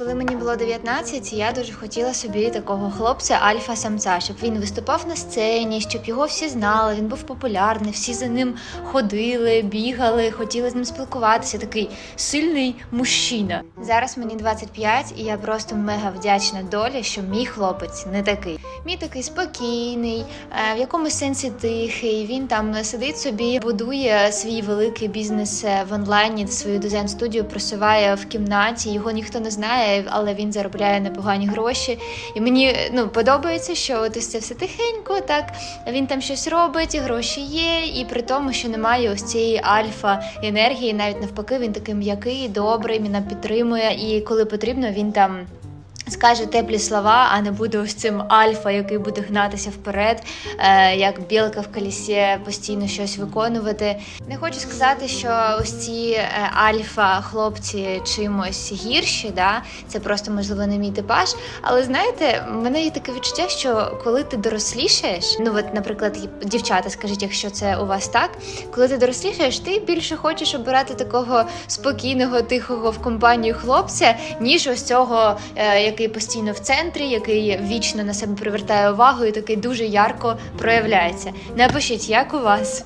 Коли мені було 19, я дуже хотіла собі такого хлопця альфа-самця, щоб він виступав на сцені, щоб його всі знали. Він був популярний, всі за ним ходили, бігали, хотіли з ним спілкуватися. Такий сильний мужчина. Зараз мені 25, і я просто мега вдячна долі, що мій хлопець не такий. Мій такий спокійний, е, в якомусь сенсі тихий. Він там сидить собі, будує свій великий бізнес е, в онлайні, свою дизайн-студію просуває в кімнаті. Його ніхто не знає, але він заробляє непогані гроші. І мені ну подобається, що от це все тихенько. Так він там щось робить, і гроші є, і при тому, що немає ось цієї альфа енергії, навіть навпаки, він такий м'який, добрий, нам підтримує. І коли потрібно, він там. Скаже теплі слова, а не буде ось цим альфа, який буде гнатися вперед, е, як білка в колісі, постійно щось виконувати. Не хочу сказати, що ось ці е, альфа хлопці чимось гірші, да? це просто можливо не мій типаж. Але знаєте, в мене є таке відчуття, що коли ти дорослішаєш, ну от, наприклад, дівчата, скажіть, якщо це у вас так, коли ти дорослішаєш, ти більше хочеш обирати такого спокійного, тихого в компанію хлопця, ніж ось цього, е, який постійно в центрі, який вічно на себе привертає увагу і такий дуже ярко проявляється. Напишіть, як у вас.